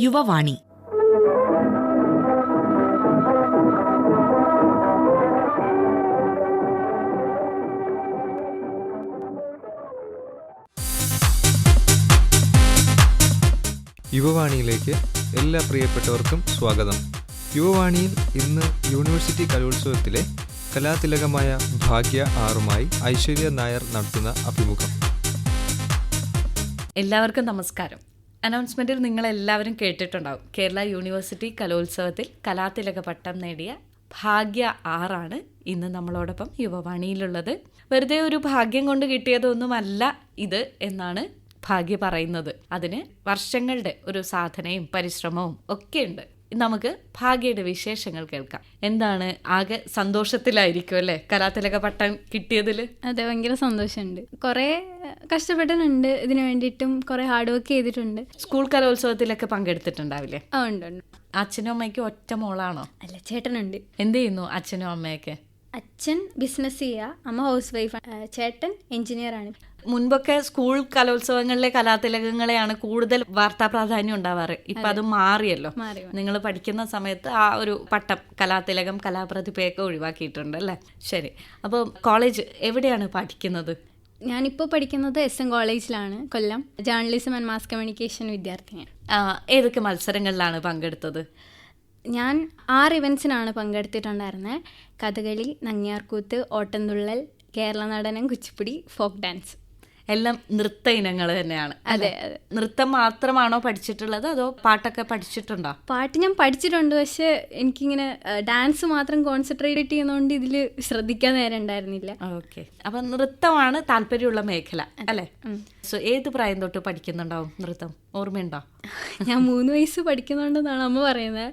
യുവവാണി. യുവവാണിയിലേക്ക് എല്ലാ പ്രിയപ്പെട്ടവർക്കും സ്വാഗതം. യുവവാണിയിൽ ഇന്ന് യൂണിവേഴ്സിറ്റി കലോത്സവത്തിലെ കലാതിലകമായ ഭാഗ്യ ആറുമായി ഐശ്വര്യ നായർ നടത്തുന്ന അഭിമുഖം. എല്ലാവർക്കും നമസ്കാരം. അനൗൺസ്മെന്റിൽ നിങ്ങൾ എല്ലാവരും കേട്ടിട്ടുണ്ടാവും. കേരള യൂണിവേഴ്സിറ്റി കലോത്സവത്തിൽ കലാതിലക പട്ടം നേടിയ ഭാഗ്യ ആറാണ് ഇന്ന് നമ്മളോടൊപ്പം യുവവാണിയിലുള്ളത്. വെറുതെ ഒരു ഭാഗ്യം കൊണ്ട് കിട്ടിയതൊന്നുമല്ല ഇത് എന്നാണ് ഭാഗ്യ പറയുന്നത്. അതിന് വർഷങ്ങളുടെ ഒരു സാധനയും പരിശ്രമവും ഒക്കെ ഉണ്ട് നമുക്ക് ഭാഗ്യയുടെ വിശേഷങ്ങൾ കേൾക്കാം. എന്താണ് ആകെ സന്തോഷത്തിലായിരിക്കും അല്ലേ? കലാതിലക പട്ടം കിട്ടിയതിൽ? അതെ ഭയങ്കര സന്തോഷമുണ്ട്. കുറേ കഷ്ടപ്പെട്ടിട്ടുണ്ട് ഇതിനു വേണ്ടിയിട്ടും കുറേ ഹാർഡ് വർക്ക് ചെയ്തിട്ടുണ്ട്. സ്കൂൾ കലോത്സവത്തിലൊക്കെ പങ്കെടുത്തിട്ടുണ്ടാവില്ലേ? ആ ഉണ്ട് ഉണ്ട്. അച്ഛനും അമ്മയ്ക്കും ഒറ്റ മോളാണോ? അല്ല ചേട്ടനുണ്ട്. എന്ത് ചെയ്യുന്നു അച്ഛനും അമ്മയൊക്കെ? അച്ഛൻ ബിസിനസ് ചെയ്യുക അമ്മ ഹൗസ് വൈഫ് ചേട്ടൻ എഞ്ചിനീയർ ആണ്. മുൻപൊക്കെ സ്കൂൾ കലോത്സവങ്ങളിലെ കലാതിലകങ്ങളെയാണ് കൂടുതൽ വാർത്താ പ്രാധാന്യം ഉണ്ടാവാറ്. ഇപ്പൊ അത്. മാറിയല്ലോ. നിങ്ങൾ പഠിക്കുന്ന സമയത്ത് ആ ഒരു പട്ടം കലാതിലകം കലാപ്രതിഭയൊക്കെ ഒഴിവാക്കിയിട്ടുണ്ട് അല്ലേ? ശരി. അപ്പോൾ കോളേജ് എവിടെയാണ് പഠിക്കുന്നത്? ഞാനിപ്പോൾ പഠിക്കുന്നത് എസ് എൻ കോളേജിലാണ് Kollam. Journalism and mass communication വിദ്യാർത്ഥിയാണ് ഏതൊക്കെ മത്സരങ്ങളിലാണ് പങ്കെടുത്തത്? ഞാൻ ആറ് ഇവൻസിനാണ് പങ്കെടുത്തിട്ടുണ്ടായിരുന്നത് കഥകളി നങ്ങിയാർകൂത്ത് ഓട്ടംതുള്ളൽ കേരള നടനം കുച്ചിപ്പുടി ഫോക്ക് ഡാൻസ്. എല്ലാം നൃത്ത ഇനങ്ങൾ തന്നെയാണ്. അതെ നൃത്തം മാത്രമാണോ പഠിച്ചിട്ടുള്ളത് അതോ പാട്ടൊക്കെ പഠിച്ചിട്ടുണ്ടോ? പാട്ട് ഞാൻ പഠിച്ചിട്ടുണ്ട് പക്ഷെ എനിക്കിങ്ങനെ ഡാൻസ് മാത്രം കോൺസെൻട്രേറ്റ് ചെയ്യുന്നതുകൊണ്ട് ഇതിൽ ശ്രദ്ധിക്കാൻ നേരം ഉണ്ടായിരുന്നില്ല. ഓക്കെ. അപ്പൊ നൃത്തമാണ് താല്പര്യമുള്ള മേഖല അല്ലേ? സോ ഏത് പ്രായം തൊട്ട് പഠിക്കുന്നുണ്ടാവും നൃത്തം? ഓർമ്മയുണ്ടോ? ഞാൻ മൂന്ന് വയസ്സ് പഠിക്കുന്നുണ്ടെന്നാണ് അമ്മ പറയുന്നത്.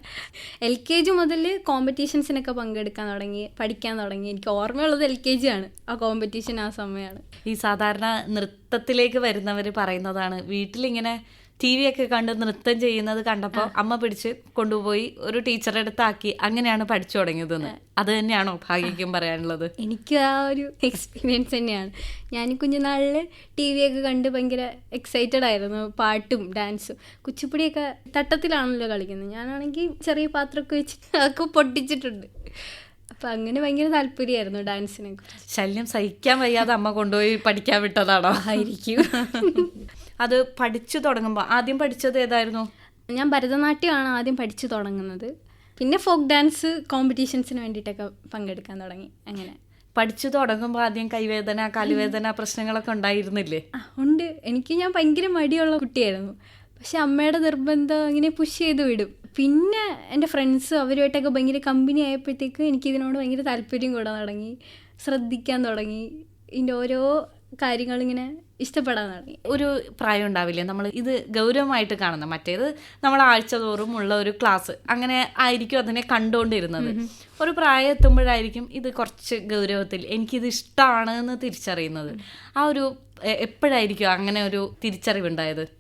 എൽ കെ ജി മുതൽ കോമ്പറ്റീഷൻസിനൊക്കെ പങ്കെടുക്കാൻ തുടങ്ങി പഠിക്കാൻ തുടങ്ങി. എനിക്ക് ഓർമ്മയുള്ളത് എൽ കെ ജി ആണ് ആ കോമ്പറ്റീഷൻ ആ സമയമാണ് ഈ സാധാരണ നൃത്തത്തിലേക്ക് വരുന്നവർ പറയുന്നതാണ്. വീട്ടിലിങ്ങനെ ടി വി ഒക്കെ കണ്ട് നൃത്തം ചെയ്യുന്നത് കണ്ടപ്പോൾ അമ്മ പിടിച്ച് കൊണ്ടുപോയി ഒരു ടീച്ചറുടെ അടുത്താക്കി. അങ്ങനെയാണ് പഠിച്ചു തുടങ്ങിയതെന്ന്. അത് തന്നെയാണോ ഭാഗ്യക്കും പറയാനുള്ളത്? എനിക്ക് ആ ഒരു എക്സ്പീരിയൻസ് തന്നെയാണ്. ഞാൻ കുഞ്ഞുനാളിൽ ടി വി ഒക്കെ കണ്ട് ഭയങ്കര എക്സൈറ്റഡ് ആയിരുന്നു. പാട്ടും ഡാൻസും കുച്ചിപ്പുടിയൊക്കെ തട്ടത്തിലാണല്ലോ കളിക്കുന്നത്. ഞാനാണെങ്കിൽ ചെറിയ പാത്രമൊക്കെ വെച്ചിട്ട് അതൊക്കെ പൊട്ടിച്ചിട്ടുണ്ട്. അപ്പം അങ്ങനെ ഭയങ്കര താല്പര്യമായിരുന്നു ഡാൻസിനെ ശല്യം സഹിക്കാൻ വയ്യാതെ അമ്മ കൊണ്ടുപോയി പഠിക്കാൻ വിട്ടതാണോ? ആയിരിക്കും. അത് പഠിച്ചു തുടങ്ങുമ്പോൾ ആദ്യം പഠിച്ചത് ഏതായിരുന്നു? ഞാൻ ഭരതനാട്യമാണ് ആദ്യം പഠിച്ചു തുടങ്ങുന്നത്. പിന്നെ ഫോക്ക് ഡാൻസ് കോമ്പറ്റീഷൻസിന് വേണ്ടിയിട്ടൊക്കെ പങ്കെടുക്കാൻ തുടങ്ങി അങ്ങനെ. പഠിച്ചു തുടങ്ങുമ്പോൾ ആദ്യം കൈവേദന കാലുവേദന പ്രശ്നങ്ങളൊക്കെ ഉണ്ടായിരുന്നില്ലേ? ഉണ്ട്. എനിക്ക് ഞാൻ ഭയങ്കര മടിയുള്ള കുട്ടിയായിരുന്നു. പക്ഷെ അമ്മയുടെ നിർബന്ധം ഇങ്ങനെ പുഷ് ചെയ്ത് വിടും. പിന്നെ എന്റെ ഫ്രണ്ട്സ് അവരുമായിട്ടൊക്കെ ഭയങ്കര കമ്പനി ആയപ്പോഴത്തേക്ക് എനിക്ക് ഇതിനോട് ഭയങ്കര താല്പര്യം കൂടാൻ തുടങ്ങി. ശ്രദ്ധിക്കാൻ തുടങ്ങി. ഇതിന്റെ ഓരോ കാര്യങ്ങളിങ്ങനെ ഇഷ്ടപ്പെടാൻ തുടങ്ങി. ഒരു പ്രായം ഉണ്ടാവില്ലേ? നമ്മൾ ഇത് ഗൗരവമായിട്ട് കാണുന്ന മറ്റേത് നമ്മൾ ആഴ്ച തോറും ഉള്ള ഒരു ക്ലാസ് അങ്ങനെ ആയിരിക്കും അതിനെ കണ്ടുകൊണ്ടിരുന്നത്. ഒരു പ്രായം എത്തുമ്പോഴായിരിക്കും ഇത് കുറച്ച് ഗൗരവത്തിൽ എനിക്കിത് ഇഷ്ടമാണ് എന്ന് തിരിച്ചറിയുന്നത്. ആ ഒരു എപ്പോഴായിരിക്കും അങ്ങനെ ഒരു തിരിച്ചറിവുണ്ടായത്?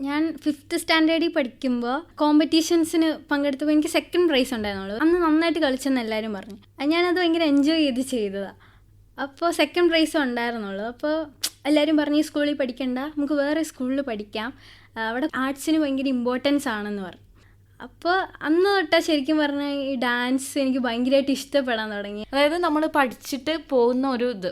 ഞാൻ ഫിഫ്ത്ത് സ്റ്റാൻഡേർഡിൽ പഠിക്കുമ്പോൾ കോമ്പറ്റീഷൻസിന് പങ്കെടുത്തപ്പോൾ എനിക്ക് സെക്കൻഡ് പ്രൈസ് ഉണ്ടായിരുന്നുള്ളൂ. അന്ന് നന്നായിട്ട് കളിച്ചെന്ന് എല്ലാവരും പറഞ്ഞു. ഞാനത് ഭയങ്കര എൻജോയ് ചെയ്ത് ചെയ്തതാണ് അപ്പോൾ സെക്കൻഡ് പ്രൈസ് ഉണ്ടായിരുന്നുള്ളൂ. അപ്പോൾ എല്ലാവരും പറഞ്ഞു ഈ സ്കൂളിൽ പഠിക്കണ്ട. നമുക്ക് വേറെ സ്കൂളിൽ പഠിക്കാം. അവിടെ ആർട്സിന് ഭയങ്കര ഇമ്പോർട്ടൻസ് ആണെന്ന് പറഞ്ഞു. അപ്പോൾ അന്ന് തൊട്ടാ ശരിക്കും പറഞ്ഞാൽ ഈ ഡാൻസ് എനിക്ക് ഭയങ്കരമായിട്ട് ഇഷ്ടപ്പെടാൻ തുടങ്ങി. അതായത് നമ്മൾ പഠിച്ചിട്ട് പോകുന്ന ഒരു ഇത്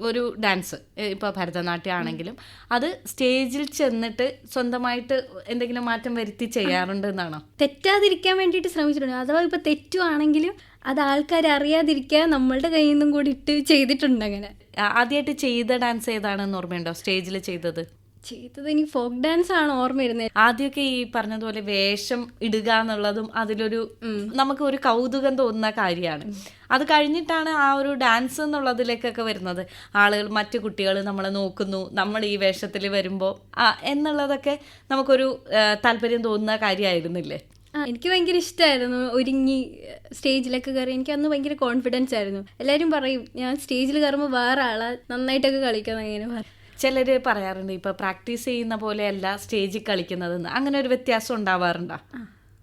ഒരു ഡാൻസ് ഇപ്പോൾ ഭരതനാട്യം ആണെങ്കിലും അത് സ്റ്റേജിൽ ചെന്നിട്ട് സ്വന്തമായിട്ട് എന്തെങ്കിലും മാറ്റം വരുത്തി ചെയ്യാറുണ്ട് എന്നാണോ? തെറ്റാതിരിക്കാൻ വേണ്ടിയിട്ട് ശ്രമിച്ചിട്ടുണ്ട്. അഥവാ ഇപ്പോൾ തെറ്റുവാണെങ്കിലും അത് ആൾക്കാർ അറിയാതിരിക്കാൻ നമ്മളുടെ കയ്യിൽ നിന്നും കൂടി ഇട്ട് ചെയ്തിട്ടുണ്ട് അങ്ങനെ. ആദ്യമായിട്ട് ചെയ്ത ഡാൻസ് ഏതാണെന്ന് ഓർമ്മയുണ്ടോ? സ്റ്റേജിൽ ചെയ്തത്. ചെയ്തത് ഇനി ഫോക്ക് ഡാൻസ് ആണ് ഓർമ്മ വരുന്നത് ആദ്യമൊക്കെ ഈ പറഞ്ഞതുപോലെ വേഷം ഇടുക എന്നുള്ളതും അതിലൊരു നമുക്ക് ഒരു കൗതുകം തോന്നുന്ന കാര്യമാണ്. അത് കഴിഞ്ഞിട്ടാണ് ആ ഒരു ഡാൻസ് എന്നുള്ളതിലേക്കൊക്കെ വരുന്നത്. ആളുകൾ മറ്റു കുട്ടികൾ നമ്മളെ നോക്കുന്നു. നമ്മൾ ഈ വേഷത്തിൽ വരുമ്പോൾ എന്നുള്ളതൊക്കെ നമുക്കൊരു താല്പര്യം തോന്നുന്ന കാര്യമായിരുന്നില്ലേ? എനിക്ക് ഭയങ്കര ഇഷ്ടമായിരുന്നു ഒരുങ്ങി സ്റ്റേജിലൊക്കെ കയറി. എനിക്ക് അന്ന് ഭയങ്കര കോൺഫിഡൻസ് ആയിരുന്നു. എല്ലാവരും പറയും ഞാൻ സ്റ്റേജിൽ കയറുമ്പോൾ വേറെ ആളാ നന്നായിട്ടൊക്കെ കളിക്കാൻ അങ്ങനെ പറയും. ചിലർ പറയാറുണ്ട് ഇപ്പോൾ പ്രാക്ടീസ് ചെയ്യുന്ന പോലെയല്ല സ്റ്റേജിൽ കളിക്കുന്നതെന്ന്. അങ്ങനെ ഒരു വ്യത്യാസം ഉണ്ടാവാറുണ്ടോ?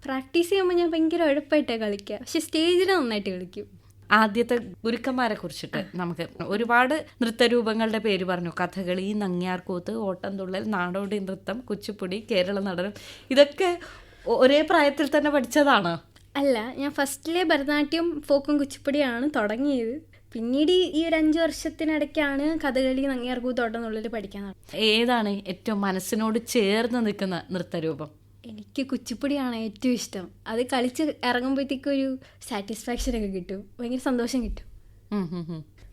പ്രാക്ടീസ് ചെയ്യുമ്പോൾ ഞാൻ ഭയങ്കര ഉഴപ്പായിട്ടാണ് കളിക്കുക പക്ഷെ സ്റ്റേജിൽ നന്നായിട്ട് കളിക്കും. ആദ്യത്തെ ഗുരുക്കന്മാരെ കുറിച്ചിട്ട് നമുക്ക് ഒരുപാട് നൃത്തരൂപങ്ങളുടെ പേര് പറഞ്ഞു. കഥകളി നങ്ങ്യാർകൂത്ത് ഓട്ടംതുള്ളൽ നാടോടി നൃത്തം കുച്ചിപ്പുടി കേരള നടനം. ഇതൊക്കെ ഒരേ പ്രായത്തിൽ തന്നെ പഠിച്ചതാണോ? അല്ല ഞാൻ ഫസ്റ്റിലെ ഭരതനാട്യം ഫോക്കും കുച്ചിപ്പുടിയാണ് തുടങ്ങിയത്. പിന്നീട് ഈ- ഒരു അഞ്ചു വർഷത്തിനിടയ്ക്കാണ് കഥകളി നങ്ങിയാർകൂത്തോട്ടം എന്നുള്ളിൽ പഠിക്കാൻ ഏതാണ് ഏറ്റവും മനസ്സിനോട് ചേർന്ന് നിൽക്കുന്ന നൃത്തരൂപം? എനിക്ക് കുച്ചിപ്പുടിയാണ് ഏറ്റവും ഇഷ്ടം. അത് കളിച്ച് ഇറങ്ങുമ്പോഴത്തേക്കും ഒരു സാറ്റിസ്ഫാക്ഷൻ ഒക്കെ കിട്ടും. ഭയങ്കര സന്തോഷം കിട്ടും.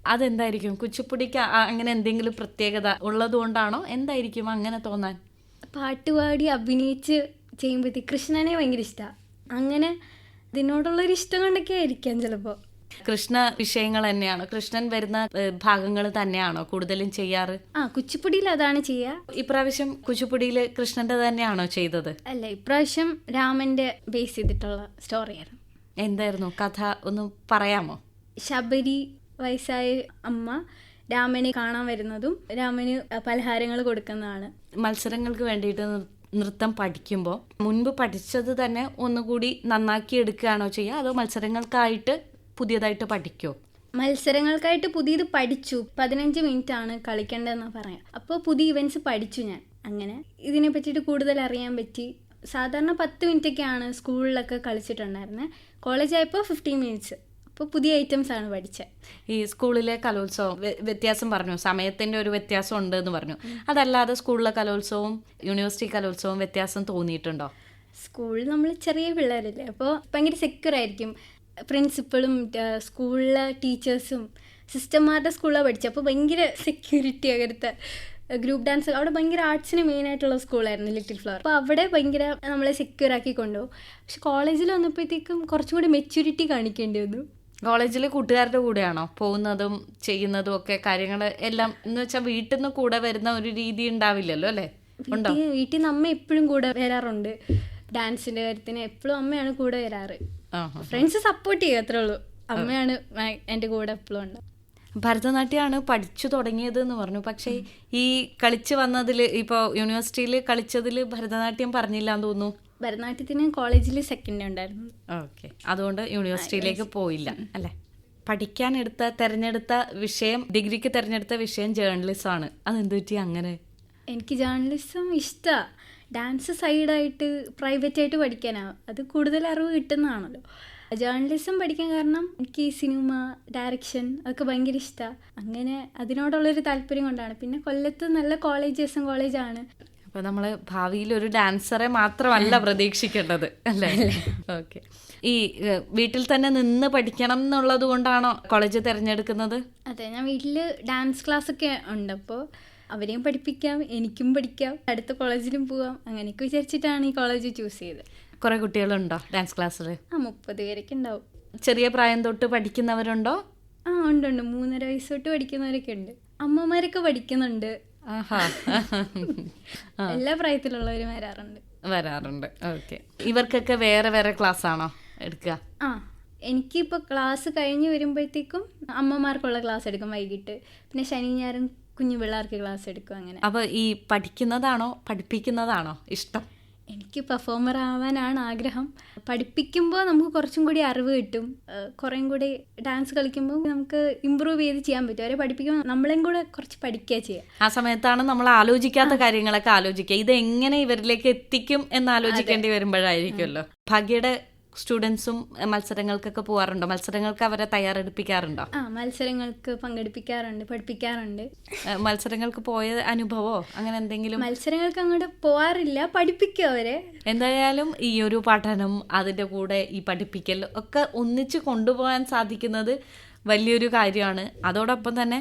അതെന്തായിരിക്കും? കുച്ചിപ്പുടിക്ക് അങ്ങനെ എന്തെങ്കിലും പ്രത്യേകത ഉള്ളതുകൊണ്ടാണോ എന്തായിരിക്കും അങ്ങനെ തോന്നാൻ? പാട്ടുപാടി അഭിനയിച്ച് ചെയ്യുമ്പോഴത്തേക്ക് കൃഷ്ണനെ ഭയങ്കര ഇഷ്ടമാണ് അങ്ങനെ ഇതിനോടുള്ളൊരു ഇഷ്ടം കൊണ്ടൊക്കെ ആയിരിക്കാം ചിലപ്പോൾ കൃഷ്ണ വിഷയങ്ങൾ തന്നെയാണോ? കൃഷ്ണൻ വരുന്ന ഭാഗങ്ങൾ തന്നെയാണോ കൂടുതലും ചെയ്യാറ്? ആ കുച്ചിപ്പുടിയിൽ അതാണ് ചെയ്യുക ഇപ്രാവശ്യം കുച്ചിപ്പുടിയിൽ കൃഷ്ണന്റെ തന്നെയാണോ ചെയ്തത്? അല്ല ഇപ്രാവശ്യം രാമന്റെ ബേസ് ചെയ്തിട്ടുള്ള സ്റ്റോറിയായിരുന്നു എന്തായിരുന്നു? കഥ ഒന്ന് പറയാമോ? ശബരി വയസ്സായ അമ്മ രാമനെ കാണാൻ വരുന്നതും രാമന് പലഹാരങ്ങൾ കൊടുക്കുന്നതാണ്. മത്സരങ്ങൾക്ക് വേണ്ടിയിട്ട് നൃത്തം പഠിക്കുമ്പോൾ മുൻപ് പഠിച്ചത് തന്നെ ഒന്നുകൂടി നന്നാക്കി എടുക്കുകയാണോ ചെയ്യുക? അതോ മത്സരങ്ങൾക്കായിട്ട് പുതിയതായിട്ട് പഠിക്കോ? മത്സരങ്ങൾക്കായിട്ട് പുതിയത് പഠിച്ചു. പതിനഞ്ച് മിനിറ്റ് ആണ് കളിക്കേണ്ടതെന്ന് പറയാം. അപ്പോൾ പുതിയ ഇവന്റ്സ് പഠിച്ചു ഞാൻ. അങ്ങനെ ഇതിനെ പറ്റിയിട്ട് കൂടുതൽ അറിയാൻ പറ്റി. സാധാരണ പത്ത് മിനിറ്റൊക്കെയാണ് സ്കൂളിലൊക്കെ കളിച്ചിട്ടുണ്ടായിരുന്നത് കോളേജ് ആയപ്പോൾ ഫിഫ്റ്റീൻ മിനിറ്റ്സ് അപ്പോൾ പുതിയ ഐറ്റംസ് ആണ് പഠിച്ചത് ഈ സ്കൂളിലെ കലോത്സവം വ്യ- വ്യത്യാസം പറഞ്ഞു. സമയത്തിന്റെ ഒരു വ്യത്യാസം ഉണ്ട് എന്ന് പറഞ്ഞു. അതല്ലാതെ സ്കൂളിലെ കലോത്സവവും യൂണിവേഴ്സിറ്റി കലോത്സവവും വ്യത്യാസം തോന്നിയിട്ടുണ്ടോ? സ്കൂളിൽ നമ്മൾ ചെറിയ പിള്ളേരല്ലേ. അപ്പോൾ ഭയങ്കര സെക്യൂർ ആയിരിക്കും. പ്രിൻസിപ്പളും സ്കൂളിലെ ടീച്ചേഴ്സും സിസ്റ്റർമാരുടെ സ്കൂളിലാണ് പഠിച്ചത്. അപ്പോൾ ഭയങ്കര സെക്യൂരിറ്റി അങ്ങനത്തെ ഗ്രൂപ്പ് ഡാൻസ് അവിടെ ഭയങ്കര ആർട്സിന് മെയിൻ ആയിട്ടുള്ള സ്കൂളായിരുന്നു ലിറ്റിൽ ഫ്ലവർ അപ്പോൾ അവിടെ ഭയങ്കര നമ്മളെ സെക്യൂർ ആക്കി കൊണ്ടുപോകും. പക്ഷെ കോളേജിൽ വന്നപ്പോഴത്തേക്കും കുറച്ചും കൂടി മെച്യൂരിറ്റി കാണിക്കേണ്ടി വന്നു. കോളേജിൽ കൂട്ടുകാരുടെ കൂടെയാണോ പോകുന്നതും ചെയ്യുന്നതും ഒക്കെ കാര്യങ്ങൾ എല്ലാം? എന്ന് വെച്ചാൽ വീട്ടിൽ നിന്ന് കൂടെ വരുന്ന ഒരു രീതി ഉണ്ടാവില്ലല്ലോ അല്ലേ? വീട്ടിൽ നിന്ന് അമ്മ എപ്പോഴും കൂടെ വരാറുണ്ട്. ഡാൻസിന്റെ കാര്യത്തിന് എപ്പോഴും അമ്മയാണ് കൂടെ വരാറ്. ഫ്രണ്ട്സ് സപ്പോർട്ട് ചെയ്യും അത്രേ ഉള്ളൂ. അമ്മയാണ് എന്റെ കൂടെ എപ്പോഴും ഉണ്ട്. ഭരതനാട്യമാണ് പഠിച്ചു തുടങ്ങിയത് എന്ന് പറഞ്ഞു. പക്ഷേ ഈ കളിച്ച് വന്നതിൽ ഇപ്പോൾ യൂണിവേഴ്സിറ്റിയിൽ കളിച്ചതിൽ ഭരതനാട്യം പറഞ്ഞില്ല എന്ന് തോന്നുന്നു. ഭരതനാട്യത്തിന് കോളേജിൽ സെക്കൻഡ് ഉണ്ടായിരുന്നു. ഓക്കെ. അതുകൊണ്ട് യൂണിവേഴ്സിറ്റിയിലേക്ക് പോയില്ല അല്ലേ? പഠിക്കാൻ എടുത്ത തിരഞ്ഞെടുത്ത വിഷയം ഡിഗ്രിക്ക് തിരഞ്ഞെടുത്ത വിഷയം ജേർണലിസം ആണ്. അതെന്ത് പറ്റി അങ്ങനെ? എനിക്ക് ജേർണലിസം ഇഷ്ടമാണ് ഡാൻസ് സൈഡായിട്ട് പ്രൈവറ്റ് ആയിട്ട് പഠിക്കാനാണ് അത് കൂടുതൽ അറിവ് കിട്ടുന്നതാണല്ലോ. ജേർണലിസം പഠിക്കാൻ കാരണം എനിക്ക് ഈ സിനിമ ഡയറക്ഷൻ അതൊക്കെ ഭയങ്കര ഇഷ്ടമാണ് അങ്ങനെ അതിനോടുള്ളൊരു താല്പര്യം കൊണ്ടാണ്. പിന്നെ കൊല്ലത്ത് നല്ല കോളേജ് എസ് എം കോളേജാണ് അപ്പോൾ നമ്മൾ ഭാവിയിൽ ഒരു ഡാൻസറെ മാത്രമല്ല പ്രതീക്ഷിക്കേണ്ടത് അല്ലേ? ഓക്കെ ഈ വീട്ടിൽ തന്നെ നിന്ന് പഠിക്കണം എന്നുള്ളത് കൊണ്ടാണോ കോളേജ് തിരഞ്ഞെടുക്കുന്നത്? അതെ ഞാൻ വീട്ടിൽ ഡാൻസ് ക്ലാസ് ഒക്കെ ഉണ്ട്. അപ്പോൾ അവരെയും പഠിപ്പിക്കാം എനിക്കും പഠിക്കാം അടുത്ത കോളേജിലും പോവാം. അങ്ങനെയൊക്കെ വിചാരിച്ചിട്ടാണ് ഈ കോളേജ് ചൂസ് ചെയ്തത്. കുറെ കുട്ടികളുണ്ടോ ഡാൻസ് ക്ലാസ്സിൽ ആ മുപ്പത് പേരൊക്കെ ഉണ്ടാവും ചെറിയ പ്രായം തൊട്ട് പഠിക്കുന്നവരുണ്ടോ? ആ ഉണ്ട് ഉണ്ട്. മൂന്നര വയസ്സ് തൊട്ട് പഠിക്കുന്നവരൊക്കെ ഉണ്ട്. അമ്മമാരൊക്കെ പഠിക്കുന്നുണ്ട്. എല്ലാ പ്രായത്തിലുള്ളവരും വരാറുണ്ട്. വരാറുണ്ട്. ഓക്കെ ഇവർക്കൊക്കെ വേറെ വേറെ ക്ലാസ് ആണോ എടുക്കുക? ആ എനിക്കിപ്പോൾ ക്ലാസ് കഴിഞ്ഞ് വരുമ്പോഴത്തേക്കും അമ്മമാർക്കുള്ള ക്ലാസ് എടുക്കും വൈകിട്ട്. പിന്നെ ശനി ഞായറും കുഞ്ഞു പിള്ളേർക്ക് ക്ലാസ് എടുക്കും അങ്ങനെ. അപ്പൊ ഈ പഠിക്കുന്നതാണോ പഠിപ്പിക്കുന്നതാണോ ഇഷ്ടം? എനിക്ക് പെർഫോമർ ആവാനാണ് ആഗ്രഹം. പഠിപ്പിക്കുമ്പോൾ നമുക്ക് കുറച്ചും കൂടി അറിവ് കിട്ടും. കുറേം കൂടി ഡാൻസ് കളിക്കുമ്പോൾ നമുക്ക് ഇമ്പ്രൂവ് ചെയ്ത് ചെയ്യാൻ പറ്റും. അവരെ പഠിപ്പിക്കുമ്പോൾ നമ്മളെയും കൂടെ കുറച്ച് പഠിക്കുക ചെയ്യുക ആ സമയത്താണ് നമ്മൾ ആലോചിക്കാത്ത കാര്യങ്ങളൊക്കെ ആലോചിക്കുക. ഇത് എങ്ങനെ ഇവരിലേക്ക് എത്തിക്കും എന്ന് ആലോചിക്കേണ്ടി വരുമ്പോഴായിരിക്കുമല്ലോ. ഭാഗ്യയുടെ സ്റ്റുഡൻസും മത്സരങ്ങൾക്കൊക്കെ പോകാറുണ്ടോ മത്സരങ്ങൾക്ക് അവരെ തയ്യാറെടുപ്പിക്കാറുണ്ടോ? ആ മത്സരങ്ങൾക്ക് പങ്കെടുപ്പിക്കാറുണ്ട് പഠിപ്പിക്കാറുണ്ട്. മത്സരങ്ങൾക്ക് പോയ അനുഭവമോ അങ്ങനെ എന്തെങ്കിലും? മത്സരങ്ങൾക്ക് അങ്ങോട്ട് പോവാറില്ല പഠിപ്പിക്കും അവരെ. എന്തായാലും ഈ ഒരു പഠനം അതിന്റെ കൂടെ ഈ പഠിപ്പിക്കൽ ഒക്കെ ഒന്നിച്ച് കൊണ്ടുപോകാൻ സാധിക്കുന്നത് വലിയൊരു കാര്യമാണ്. അതോടൊപ്പം തന്നെ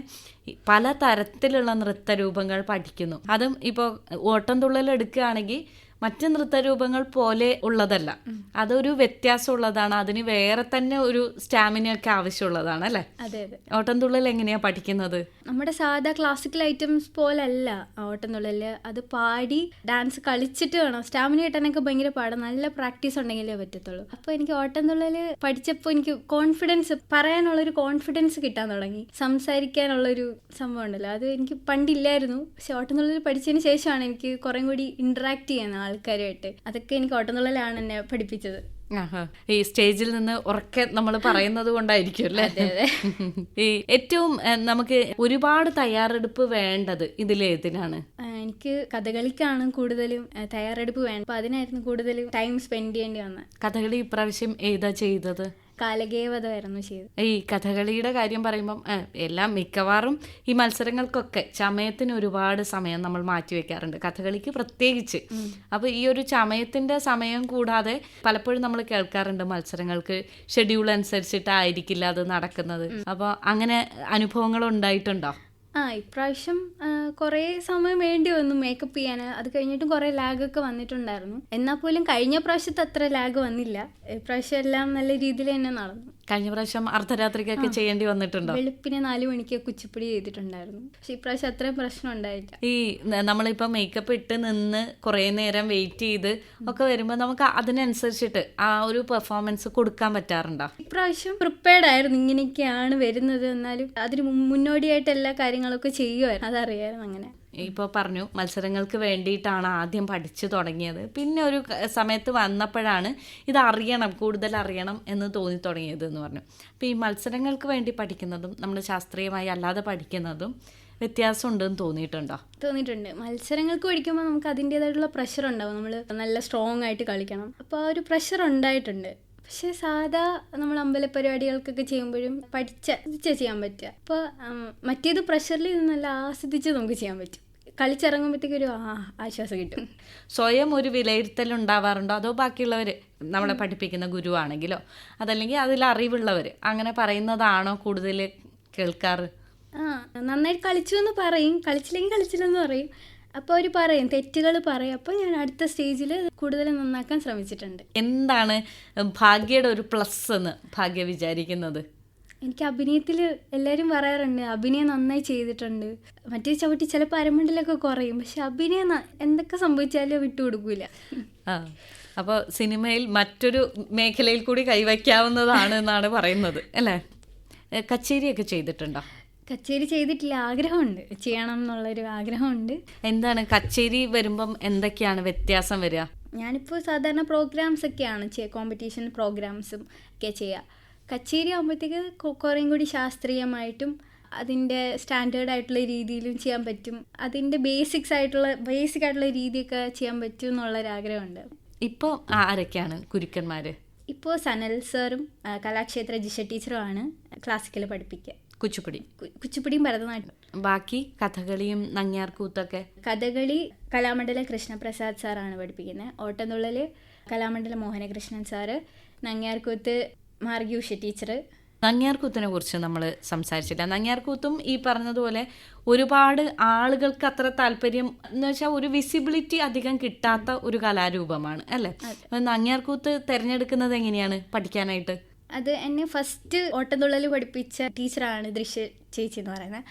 പല തരത്തിലുള്ള നൃത്തരൂപങ്ങൾ പഠിക്കുന്നു. അതും ഇപ്പോൾ ഓട്ടംതുള്ളൽ എടുക്കുകയാണെങ്കിൽ മറ്റ് നൃത്തരൂപങ്ങൾ പോലെ ഉള്ളതല്ല. അതൊരു വ്യത്യാസമുള്ളതാണ്. അതിന് വേറെ തന്നെ ഒരു സ്റ്റാമിനയൊക്കെ ആവശ്യമുള്ളതാണ് അല്ലേ? അതെ അതെ. ഓട്ടംതുള്ളൽ എങ്ങനെയാ പഠിക്കുന്നത്? നമ്മുടെ സാധാ ക്ലാസിക്കൽ ഐറ്റംസ് പോലല്ല ഓട്ടംതുള്ളൽ അത് പാടി ഡാൻസ് കളിച്ചിട്ട് വേണം. സ്റ്റാമിന കിട്ടാനൊക്കെ ഭയങ്കര പാടാണ് നല്ല പ്രാക്ടീസ് ഉണ്ടെങ്കിലേ പറ്റത്തുള്ളൂ. അപ്പോൾ എനിക്ക് ഓട്ടംതുള്ളൽ പഠിച്ചപ്പോൾ എനിക്ക് കോൺഫിഡൻസ് പറയാനുള്ളൊരു കോൺഫിഡൻസ് കിട്ടാൻ തുടങ്ങി. സംസാരിക്കാനുള്ളൊരു സംഭവം ഉണ്ടല്ലോ. അത് എനിക്ക് പണ്ടില്ലായിരുന്നു. പക്ഷെ ഓട്ടംതുള്ളൽ പഠിച്ചതിന് ശേഷമാണ് എനിക്ക് കുറേ കൂടി ഇന്ററാക്ട് ചെയ്യുന്നത് ആൾക്കാരുമായിട്ട്. അതൊക്കെ എനിക്ക് ഓട്ടംതുള്ളലാണ് എന്നെ പഠിപ്പിച്ചത്. ഈ സ്റ്റേജിൽ നിന്ന് ഉറക്കെ നമ്മൾ പറയുന്നത് കൊണ്ടായിരിക്കും അല്ലേ? ഈ ഏറ്റവും നമുക്ക് ഒരുപാട് തയ്യാറെടുപ്പ് വേണ്ടത് ഇതിലേതിനാണ് എനിക്ക് കഥകളിക്കാണ് കൂടുതലും തയ്യാറെടുപ്പ് വേണം. അപ്പൊ അതിനായിരുന്നു കൂടുതലും ടൈം സ്പെൻഡ് ചെയ്യേണ്ടി വന്നത്. കഥകളി ഇപ്രാവശ്യം ഏതാ ചെയ്തത്? കാലകേവതമായിരുന്നു ചെയ്തത്. ഈ കഥകളിയുടെ കാര്യം പറയുമ്പം എല്ലാം മിക്കവാറും ഈ മത്സരങ്ങൾക്കൊക്കെ ചമയത്തിന് ഒരുപാട് സമയം നമ്മൾ മാറ്റി വെക്കാറുണ്ട്. കഥകളിക്ക് പ്രത്യേകിച്ച്. അപ്പോൾ ഈ ഒരു ചമയത്തിന്റെ സമയം കൂടാതെ പലപ്പോഴും നമ്മൾ കേൾക്കാറുണ്ട് മത്സരങ്ങൾക്ക് ഷെഡ്യൂൾ അനുസരിച്ചിട്ടായിരിക്കില്ല അത് നടക്കുന്നത്. അപ്പോൾ അങ്ങനെ അനുഭവങ്ങൾ ഉണ്ടായിട്ടുണ്ടോ? ആ ഇപ്രാവശ്യം കുറേ സമയം വേണ്ടി വന്നു മേക്കപ്പ് ചെയ്യാൻ. അത് കഴിഞ്ഞിട്ടും കുറേ ലാഗൊക്കെ വന്നിട്ടുണ്ടായിരുന്നു. എന്നാൽ പോലും കഴിഞ്ഞ പ്രാവശ്യത്തെ അത്ര ലാഗ് വന്നില്ല. ഇപ്രാവശ്യം എല്ലാം നല്ല രീതിയിൽ തന്നെ നടന്നു. കഴിഞ്ഞ പ്രാവശ്യം അർദ്ധരാത്രിക്കൊക്കെ ചെയ്യേണ്ടി വന്നിട്ടുണ്ടോ? വെളുപ്പിനെ നാല് മണിക്ക് കുച്ചിപ്പിടി ചെയ്തിട്ടുണ്ടായിരുന്നു. പക്ഷെ ഇപ്രാവശ്യം അത്രയും പ്രശ്നം ഉണ്ടായില്ല. ഈ നമ്മളിപ്പോ മേക്കപ്പ് ഇട്ട് നിന്ന് കുറെ നേരം വെയിറ്റ് ചെയ്ത് ഒക്കെ വരുമ്പോൾ നമുക്ക് അതിനനുസരിച്ചിട്ട് ആ ഒരു പെർഫോമൻസ് കൊടുക്കാൻ പറ്റാറുണ്ടോ? ഇപ്രാവശ്യം പ്രിപ്പയർഡ് ആയിരുന്നു. ഇങ്ങനെയൊക്കെയാണ് വരുന്നത്. എന്നാലും അതിന് മുന്നോടിയായിട്ട് എല്ലാ കാര്യങ്ങളൊക്കെ ചെയ്യുമായിരുന്നു അതറിയായിരുന്നു അങ്ങനെ. ഇപ്പോൾ പറഞ്ഞു മത്സരങ്ങൾക്ക് വേണ്ടിയിട്ടാണ് ആദ്യം പഠിച്ചു തുടങ്ങിയത്. പിന്നെ ഒരു സമയത്ത് വന്നപ്പോഴാണ് ഇത് അറിയണം കൂടുതൽ അറിയണം എന്ന് തോന്നി തുടങ്ങിയത് എന്ന് പറഞ്ഞു. അപ്പോൾ ഈ മത്സരങ്ങൾക്ക് വേണ്ടി പഠിക്കുന്നതും നമ്മൾ ശാസ്ത്രീയമായി അല്ലാതെ പഠിക്കുന്നതും വ്യത്യാസമുണ്ടെന്ന് തോന്നിയിട്ടുണ്ടോ? തോന്നിയിട്ടുണ്ട്. മത്സരങ്ങൾക്ക് പഠിക്കുമ്പോൾ നമുക്ക് അതിന്റെതായിട്ടുള്ള പ്രഷർ ഉണ്ടാവും. നമ്മൾ നല്ല സ്ട്രോങ് ആയിട്ട് കളിക്കണം. അപ്പോൾ ആ ഒരു പ്രഷർ ഉണ്ടായിട്ടുണ്ട്. പക്ഷേ സാധാ നമ്മൾ അമ്പല പരിപാടികൾക്കൊക്കെ ചെയ്യുമ്പോഴും പഠിച്ച ചെയ്യാൻ പറ്റുക. അപ്പോൾ മറ്റേത് പ്രഷറിൽ നല്ല ആസ്വദിച്ച് നമുക്ക് ചെയ്യാൻ പറ്റും. കളിച്ചിറങ്ങുമ്പോഴത്തേക്കും ഒരു ആ ആശ്വാസം കിട്ടും. സ്വയം ഒരു വിലയിരുത്തൽ ഉണ്ടാവാറുണ്ടോ? അതോ ബാക്കിയുള്ളവർ നമ്മളെ പഠിപ്പിക്കുന്ന ഗുരുവാണെങ്കിലോ? അതല്ലെങ്കിൽ അതിൽ അറിവുള്ളവർ അങ്ങനെ പറയുന്നതാണോ കൂടുതൽ കേൾക്കാറ്? ആ നന്നായിട്ട് കളിച്ചു എന്ന് പറയും. കളിച്ചില്ലെങ്കിൽ കളിച്ചില്ലെന്ന് പറയും. അപ്പോൾ അവർ പറയും തെറ്റുകൾ പറയും. അപ്പോൾ ഞാൻ അടുത്ത സ്റ്റേജിൽ കൂടുതൽ നന്നാക്കാൻ ശ്രമിച്ചിട്ടുണ്ട്. എന്താണ് ഭാഗ്യയുടെ ഒരു പ്ലസ് എന്ന് ഭാഗ്യ വിചാരിക്കുന്നത്? എനിക്ക് അഭിനയത്തിൽ എല്ലാവരും പറയാറുണ്ട് അഭിനയം നന്നായി ചെയ്തിട്ടുണ്ട്. മറ്റേ ചവിട്ടി ചില അരമണ്ടിലൊക്കെ കുറയും പക്ഷെ അഭിനയം എന്തൊക്കെ സംഭവിച്ചാലും വിട്ടുകൊടുക്കൂല. അപ്പോൾ സിനിമയിൽ മറ്റൊരു മേഖലയിൽ കൂടി കൈവയ്ക്കാവുന്നതാണ് എന്നാണ് പറയുന്നത് അല്ലേ? കച്ചേരിയൊക്കെ ചെയ്തിട്ടുണ്ടോ? കച്ചേരി ചെയ്തിട്ടില്ല ആഗ്രഹമുണ്ട്. ചെയ്യണം എന്നുള്ളൊരു ആഗ്രഹമുണ്ട്. എന്താണ് കച്ചേരി വരുമ്പം എന്തൊക്കെയാണ് വ്യത്യാസം വരിക? ഞാനിപ്പോൾ സാധാരണ പ്രോഗ്രാംസ് ഒക്കെയാണ് കോമ്പറ്റീഷൻ പ്രോഗ്രാംസും ഒക്കെ ചെയ്യുക. കച്ചേരി ആകുമ്പോഴത്തേക്ക് കുറേയും കൂടി ശാസ്ത്രീയമായിട്ടും അതിന്റെ സ്റ്റാൻഡേർഡ് ആയിട്ടുള്ള രീതിയിലും ചെയ്യാൻ പറ്റും. അതിന്റെ ബേസിക്സ് ആയിട്ടുള്ള ബേസിക് ആയിട്ടുള്ള രീതിയൊക്കെ ചെയ്യാൻ പറ്റും എന്നുള്ളൊരാഗ്രഹമുണ്ട്. ഇപ്പോൾ ആരൊക്കെയാണ് ഗുരുക്കന്മാർ ഇപ്പോൾ സനൽ സാറും കലാക്ഷേത്ര ജിഷ ടീച്ചറുമാണ് ക്ലാസിക്കൽ പഠിപ്പിക്കുക കുച്ചിപ്പുടി. കുച്ചിപ്പുടിയും ഭരതനാട്യം. ബാക്കി കഥകളിയും നങ്ങ്യാർക്കൂത്തൊക്കെ കഥകളി കലാമണ്ഡല കൃഷ്ണപ്രസാദ് സാറാണ് പഠിപ്പിക്കുന്നത് ഓട്ടംതുള്ളൽ കലാമണ്ഡല മോഹനകൃഷ്ണൻ സാറ് നങ്ങ്യാർകൂത്ത് മാർഗി ഉഷ ടീച്ചർ നങ്ങ്യാർകൂത്തിനെ കുറിച്ച് നമ്മൾ സംസാരിച്ചില്ല. നങ്ങ്യാർകൂത്തും ഈ പറഞ്ഞതുപോലെ ഒരുപാട് ആളുകൾക്ക് അത്ര താല്പര്യം എന്ന് വെച്ചാൽ ഒരു വിസിബിലിറ്റി അധികം കിട്ടാത്ത ഒരു കലാരൂപമാണ് അല്ലേ? നങ്ങിയാർക്കൂത്ത് നങ്ങ്യാർകൂത്ത് തിരഞ്ഞെടുക്കുന്നത് എങ്ങനെയാണ് പഠിക്കാനായിട്ട്? അത് എന്നെ ഫസ്റ്റ് ഓട്ടതുള്ളൽ പഠിപ്പിച്ച ടീച്ചറാണ് ദൃശ്യ ചേച്ചി എന്ന് പറയുന്നത്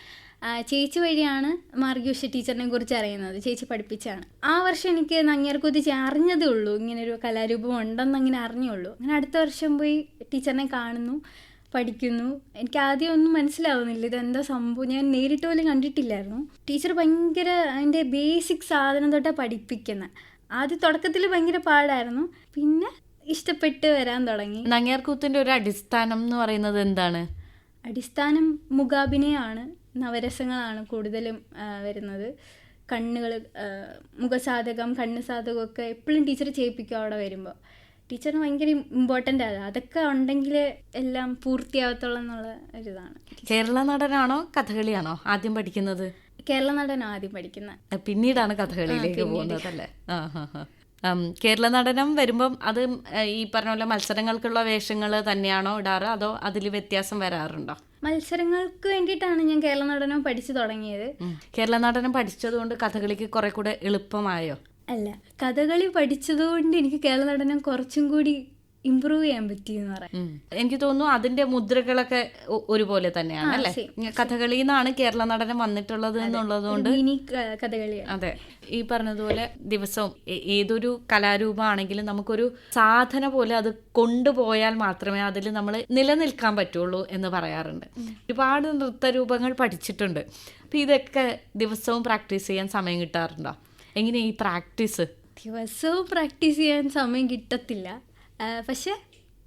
ചേച്ചി വഴിയാണ് മാർഗ്യൂഷ ടീച്ചറിനെ കുറിച്ച് അറിയുന്നത്. ചേച്ചി പഠിപ്പിച്ചാണ്. ആ വർഷം എനിക്ക് നങ്ങിയർക്കുതി അറിഞ്ഞതേ ഉള്ളൂ. ഇങ്ങനൊരു കലാരൂപം ഉണ്ടെന്ന് അങ്ങനെ അറിഞ്ഞുള്ളൂ. അങ്ങനെ അടുത്ത വർഷം പോയി ടീച്ചറിനെ കാണുന്നു പഠിക്കുന്നു. എനിക്ക് ആദ്യം ഒന്നും മനസ്സിലാവുന്നില്ല. ഇതെന്താ സംഭവം? ഞാൻ നേരിട്ട് പോലും കണ്ടിട്ടില്ലായിരുന്നു. ടീച്ചർ ഭയങ്കര അതിന്റെ ബേസിക് സാധനം തൊട്ടാണ് പഠിപ്പിക്കുന്നത് ആദ്യം തുടക്കത്തിൽ ഭയങ്കര പാടായിരുന്നു. പിന്നെ ഇഷ്ടപ്പെട്ട് വരാൻ തുടങ്ങി. നങ്ങിയർക്കൂത്തിന്റെ ഒരു അടിസ്ഥാനം എന്ന് പറയുന്നത് എന്താണ്? അടിസ്ഥാനം മുഖാഭിനയമാണ്. നവരസങ്ങളാണ് കൂടുതലും വരുന്നത്. കണ്ണുകൾ മുഖസാധകം കണ്ണ് സാധകമൊക്കെ എപ്പോഴും ടീച്ചർ ചെയ്യിപ്പിക്കും അവിടെ വരുമ്പോൾ ടീച്ചറിന് ഭയങ്കര ഇമ്പോർട്ടന്റ് ആണ് അതൊക്കെ ഉണ്ടെങ്കിൽ എല്ലാം പൂർത്തിയാവത്തുള്ളൂ എന്നുള്ള ഒരിതാണ്. കേരള നടനാണോ കഥകളിയാണോ ആദ്യം പഠിക്കുന്നത്? കേരള നടനം ആദ്യം പഠിക്കുന്നത് പിന്നീടാണ് കഥകളിയിലേക്ക് പോകുന്നത് അല്ലേ കേരള നടനം വരുമ്പം അത് ഈ പറഞ്ഞ പോലെ മത്സരങ്ങൾക്കുള്ള വേഷങ്ങൾ തന്നെയാണോ ഇടാറ്? അതോ അതിൽ വ്യത്യാസം വരാറുണ്ടോ? മത്സരങ്ങൾക്ക് വേണ്ടിയിട്ടാണ് ഞാൻ കേരള നടനം പഠിച്ചു തുടങ്ങിയത്. കേരള നടനം പഠിച്ചതുകൊണ്ട് കഥകളിക്ക് കുറെ കൂടെ എളുപ്പമായോ അല്ല കഥകളി പഠിച്ചതുകൊണ്ട് എനിക്ക് കേരള നടനം കുറച്ചും കൂടി ഇമ്പ്രൂവ് ചെയ്യാൻ പറ്റി എന്ന് പറയാം എനിക്ക് തോന്നുന്നു അതിന്റെ മുദ്രകളൊക്കെ ഒരുപോലെ തന്നെയാണ് അല്ലെ? same, നിന്നാണ് കേരള നടനം വന്നിട്ടുള്ളത് എന്നുള്ളത് കൊണ്ട് മിനി അതെ. ഈ പറഞ്ഞതുപോലെ ദിവസവും ഏതൊരു കലാരൂപമാണെങ്കിലും നമുക്കൊരു സാധന പോലെ അത് കൊണ്ടുപോയാൽ മാത്രമേ അതിൽ നമ്മൾ നിലനിൽക്കാൻ പറ്റുള്ളൂ എന്ന് പറയാറുണ്ട്. ഒരുപാട് നൃത്ത രൂപങ്ങൾ പഠിച്ചിട്ടുണ്ട്. അപ്പം ഇതൊക്കെ ദിവസവും പ്രാക്ടീസ് ചെയ്യാൻ സമയം കിട്ടാറുണ്ടോ? എങ്ങനെ ഈ പ്രാക്ടീസ്? ദിവസവും പ്രാക്ടീസ് ചെയ്യാൻ സമയം കിട്ടത്തില്ല. പക്ഷെ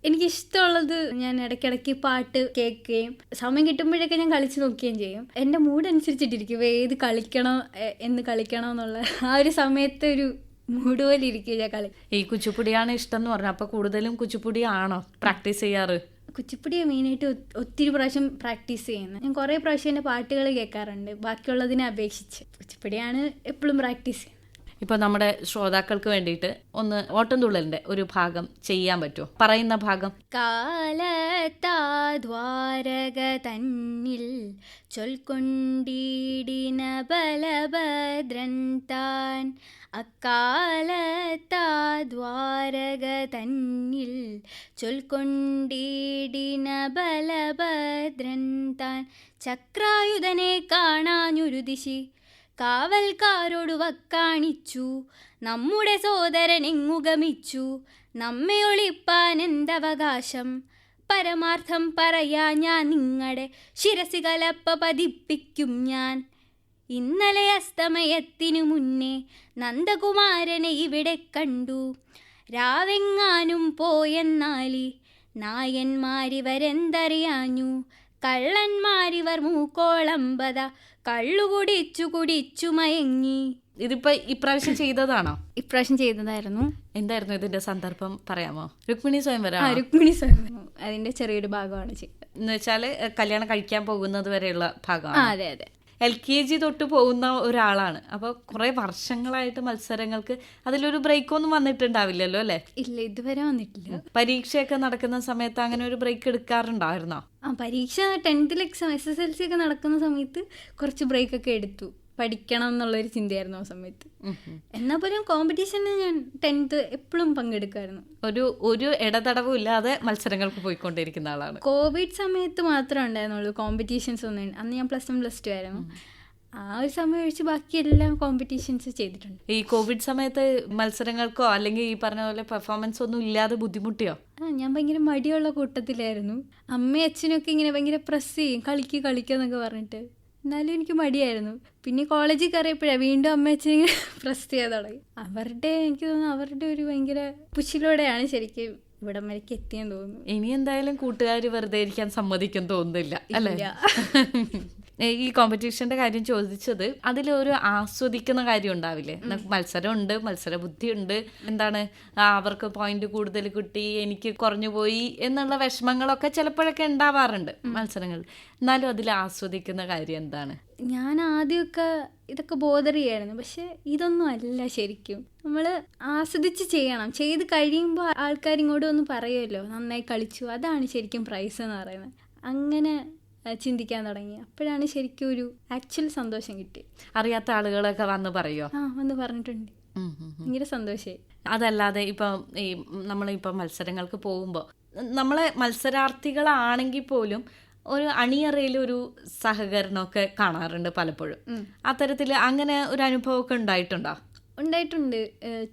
എനിക്കിഷ്ടമുള്ളത് ഞാൻ ഇടയ്ക്കിടയ്ക്ക് പാട്ട് കേൾക്കുകയും സമയം കിട്ടുമ്പോഴൊക്കെ ഞാൻ കളിച്ച് നോക്കുകയും ചെയ്യും. എന്റെ മൂഡ് അനുസരിച്ചിട്ടിരിക്കും. ഏത് കളിക്കണോ എന്ന് കളിക്കണോ എന്നുള്ള ആ ഒരു സമയത്ത് ഒരു മൂഡ് പോലെ ഇരിക്കും ഞാൻ കളി. ഈ കുച്ചിപ്പുടിയാണ് ഇഷ്ടം എന്ന് പറഞ്ഞു അപ്പൊ കൂടുതലും കുച്ചിപ്പുടി ആണോ പ്രാക്ടീസ് ചെയ്യാറ്? കുച്ചിപ്പുടിയെ മെയിനായിട്ട് ഒത്തിരി പ്രാവശ്യം പ്രാക്ടീസ് ചെയ്യുന്നത് ഞാൻ കുറേ പ്രാവശ്യം എന്റെ പാട്ടുകൾ കേൾക്കാറുണ്ട്. ബാക്കിയുള്ളതിനെ അപേക്ഷിച്ച്. കുച്ചിപ്പുടിയാണ് എപ്പോഴും പ്രാക്ടീസ് ചെയ്യുന്നത്. ഇപ്പൊ നമ്മുടെ ശ്രോതാക്കൾക്ക് വേണ്ടിയിട്ട് ഒന്ന് ഓട്ടം തുള്ളലിന്റെ ഒരു ഭാഗം ചെയ്യാൻ പറ്റുമോ? പറയുന്ന ഭാഗം. കാലത്താദ്വാരക തന്നിൽ ചൊൽക്കൊണ്ടിടിന ബലഭദ്രൻ താൻ. അക്കാലത്താദ്വാരക തന്നിൽ ചൊൽക്കൊണ്ടിടിന ബലഭദ്രൻ താൻ. ചക്രായുധനെ കാണാഞ്ഞൊരു ദിശി കാവൽക്കാരോട് വക്കാണിച്ചു. നമ്മുടെ സോദരൻ എങ്ങുഗമിച്ചു നമ്മെ ഒളിപ്പാൻ എന്തവകാശം? പരമാർത്ഥം പറയാ ഞാൻ നിങ്ങളുടെ ശിരസി കലപ്പ പതിപ്പിക്കും ഞാൻ. ഇന്നലെ അസ്തമയത്തിനു മുന്നേ നന്ദകുമാരനെ ഇവിടെ കണ്ടു. രാവെങ്ങാനും പോയെന്നാലി നായന്മാരിവരെന്തറിയാഞ്ഞു? കള്ളന്മാരിവർ മൂക്കോളമ്പത. കള്ളു കുടിച്ചു കുടിച്ചു മയങ്ങി. ഇതിപ്പോ ഇപ്രാവശ്യം ചെയ്തതാണോ? ഇപ്രാവശ്യം ചെയ്തതായിരുന്നു. എന്തായിരുന്നു ഇതിന്റെ സന്ദർഭം പറയാമോ? രുക്മിണി സ്വയംവരം രുക്മിണി സ്വയം അതിന്റെ ചെറിയൊരു ഭാഗമാണ് ചെയ്തത്. എന്ന് വെച്ചാൽ കല്യാണം കഴിക്കാൻ പോകുന്നത് വരെയുള്ള ഭാഗമാണ്. അതെ അതെ. എൽ കെ ജി തൊട്ട് പോകുന്ന ഒരാളാണ്. അപ്പോൾ കുറേ വർഷങ്ങളായിട്ട് മത്സരങ്ങൾക്ക് അതിലൊരു ബ്രേക്കൊന്നും വന്നിട്ടുണ്ടാവില്ലല്ലോ അല്ലേ? ഇല്ല ഇതുവരെ വന്നിട്ടില്ല. പരീക്ഷയൊക്കെ നടക്കുന്ന സമയത്ത് അങ്ങനെ ഒരു ബ്രേക്ക് എടുക്കാറുണ്ടായിരുന്നോ? ആ പരീക്ഷ ടെൻത്തിൽ exam S S L C ഒക്കെ നടക്കുന്ന സമയത്ത് കുറച്ച് ബ്രേക്ക് ഒക്കെ എടുത്തു. പഠിക്കണം എന്നുള്ളൊരു ചിന്തയായിരുന്നു ആ സമയത്ത്. എന്നാൽ പോലും കോമ്പറ്റീഷന് ഞാൻ ടെൻത്ത് എപ്പോഴും പങ്കെടുക്കുമായിരുന്നു. ഒരു ഒരു ഇടതടവും ഇല്ലാതെ മത്സരങ്ങൾക്ക് പോയിക്കൊണ്ടിരിക്കുന്ന ആളാണ്. കോവിഡ് സമയത്ത് മാത്രമേ ഉണ്ടായിരുന്നുള്ളൂ കോമ്പറ്റീഷൻസ് ഒന്നും. അന്ന് ഞാൻ പ്ലസ് വൺ പ്ലസ് ടു ആയിരുന്നു. ആ ഒരു സമയം ഒഴിച്ച് ബാക്കി എല്ലാം കോമ്പറ്റീഷൻസ് ചെയ്തിട്ടുണ്ട്. ഈ കോവിഡ് സമയത്ത് മത്സരങ്ങൾക്കോ അല്ലെങ്കിൽ ഈ പറഞ്ഞ പോലെ പെർഫോമൻസ് ഒന്നും ഇല്ലാതെ ബുദ്ധിമുട്ടിയോ? ആ ഞാൻ ഭയങ്കര മടിയുള്ള കൂട്ടത്തിലായിരുന്നു. അമ്മയും അച്ഛനൊക്കെ ഇങ്ങനെ ഭയങ്കര പ്രസ് ചെയ്യും. കളിക്ക് കളിക്കുക എന്നൊക്കെ പറഞ്ഞിട്ട്. എന്നാലും എനിക്ക് മടിയായിരുന്നു. പിന്നെ കോളേജിൽ കയറിയപ്പോഴാണ് വീണ്ടും അമ്മ അച്ഛനെ പ്രസ് ചെയ്യാൻ തുടങ്ങി. അവരുടെ എനിക്ക് തോന്നുന്നു അവരുടെ ഒരു ഭയങ്കര പുശിലൂടെയാണ് ശരിക്കും ഇവിടം വരയ്ക്ക് എത്തിയെന്ന് തോന്നുന്നു. ഇനി എന്തായാലും കൂട്ടുകാർ വെറുതെ ഇരിക്കാൻ സമ്മതിക്കും തോന്നുന്നില്ല. അല്ലേ? ഈ കോമ്പറ്റീഷന്റെ കാര്യം ചോദിച്ചത് അതിൽ ഒരു ആസ്വദിക്കുന്ന കാര്യം ഉണ്ടാവില്ലേ? മത്സരമുണ്ട് മത്സര ബുദ്ധിയുണ്ട് എന്താണ് അവർക്ക് പോയിന്റ് കൂടുതൽ കിട്ടി എനിക്ക് കുറഞ്ഞു പോയി എന്നുള്ള വിഷമങ്ങളൊക്കെ ചിലപ്പോഴൊക്കെ ഉണ്ടാവാറുണ്ട് മത്സരങ്ങൾ എന്നാലും അതിൽ ആസ്വദിക്കുന്ന കാര്യം എന്താണ്? ഞാൻ ആദ്യമൊക്കെ ഇതൊക്കെ ബോധർ ചെയ്യായിരുന്നു പക്ഷെ ഇതൊന്നും അല്ല ശരിക്കും. നമ്മൾ ആസ്വദിച്ച് ചെയ്യണം. ചെയ്ത് കഴിയുമ്പോൾ ആൾക്കാർ ഇങ്ങോട്ട് വന്ന് പറയുമല്ലോ നന്നായി കളിച്ചു. അതാണ് ശരിക്കും പ്രൈസ് എന്ന് പറയുന്നത്. അങ്ങനെ ചിന്തിക്കാൻ തുടങ്ങി. അപ്പോഴാണ് ശരിക്കും ഒരു ആക്ച്വൽ സന്തോഷം കിട്ടി അറിയാത്ത ആളുകളൊക്കെ വന്ന് പറയുമോ ആ വന്ന് പറഞ്ഞിട്ടുണ്ട്. ഭയങ്കര സന്തോഷമായി അതല്ലാതെ ഇപ്പം ഈ നമ്മളിപ്പം മത്സരങ്ങൾക്ക് പോകുമ്പോൾ നമ്മളെ മത്സരാർത്ഥികളാണെങ്കിൽ പോലും ഒരു അണിയറയിൽ ഒരു സഹകരണമൊക്കെ കാണാറുണ്ട് പലപ്പോഴും. അത്തരത്തിൽ അങ്ങനെ ഒരു അനുഭവമൊക്കെ ഉണ്ടായിട്ടുണ്ടോ? ഉണ്ടായിട്ടുണ്ട്.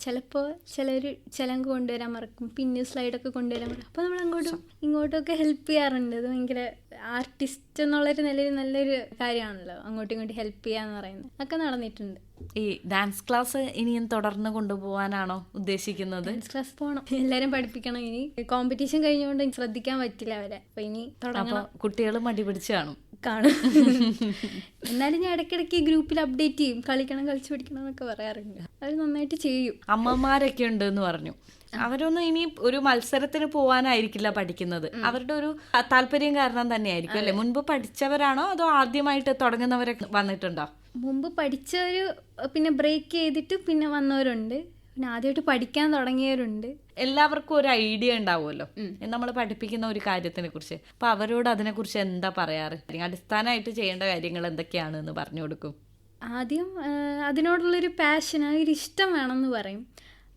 ചിലപ്പോൾ ചിലർ ചിലങ്ക് കൊണ്ടുവരാൻ മറക്കും. പിന്നെ സ്ലൈഡൊക്കെ കൊണ്ടുവരാൻ മറക്കും. അപ്പോൾ നമ്മൾ അങ്ങോട്ടും ഇങ്ങോട്ടൊക്കെ ഹെൽപ്പ് ചെയ്യാറുണ്ട്. അത് ഭയങ്കര ആർട്ടിസ്റ്റ് എന്നുള്ളൊരു നിലയിൽ നല്ലൊരു കാര്യമാണല്ലോ. അങ്ങോട്ടും ഇങ്ങോട്ടും ഹെൽപ്പ് ചെയ്യാന്ന് പറയുന്നത്. ഒക്കെ നടന്നിട്ടുണ്ട്. ഈ ഡാൻസ് ക്ലാസ് ഇനിയും തുടർന്ന് കൊണ്ടുപോകാനാണോ ഉദ്ദേശിക്കുന്നത്? ഡാൻസ് ക്ലാസ് പോകണം എല്ലാരും പഠിപ്പിക്കണം ഇനി. കോമ്പറ്റീഷൻ കഴിഞ്ഞുകൊണ്ട് ശ്രദ്ധിക്കാൻ പറ്റില്ല അവരെ. അപ്പൊ ഇനി തുടങ്ങണം. കുട്ടികൾ മടി പിടിച്ച് കാണും. കാണും. എന്നാലും ഞാൻ ഇടയ്ക്കിടയ്ക്ക് ഗ്രൂപ്പിൽ അപ്ഡേറ്റ് ചെയ്യും. കളിക്കണം കളിച്ചു പഠിക്കണം എന്നൊക്കെ പറയാറുണ്ട്. അവർ നന്നായിട്ട് ചെയ്യും. അമ്മമാരൊക്കെ ഉണ്ട് എന്ന് പറഞ്ഞു അവരൊന്നും ഇനി ഒരു മത്സരത്തിന് പോവാനായിരിക്കില്ല പഠിക്കുന്നത്. അവരുടെ ഒരു താല്പര്യം കാരണം തന്നെയായിരിക്കും അല്ലെ? മുൻപ് പഠിച്ചവരാണോ അതോ ആദ്യമായിട്ട് തുടങ്ങുന്നവരൊക്കെ വന്നിട്ടുണ്ടോ? മുമ്പ് പഠിച്ചവർ പിന്നെ ബ്രേക്ക് ചെയ്തിട്ട് പിന്നെ വന്നവരുണ്ട്. പിന്നെ ആദ്യമായിട്ട് പഠിക്കാൻ തുടങ്ങിയവരുണ്ട്. എല്ലാവർക്കും ഒരു ഐഡിയ ഉണ്ടാവുമല്ലോ. നമ്മൾ പഠിപ്പിക്കുന്ന ഒരു കാര്യത്തിനെ കുറിച്ച്. അപ്പൊ അവരോട് അതിനെക്കുറിച്ച് എന്താ പറയാറ്? അടിസ്ഥാനമായിട്ട് ചെയ്യേണ്ട കാര്യങ്ങൾ എന്തൊക്കെയാണ് എന്ന് പറഞ്ഞു കൊടുക്കും. ആദ്യം അതിനോടുള്ളൊരു പാഷൻ ആ ഒരു ഇഷ്ടം വേണമെന്ന് പറയും.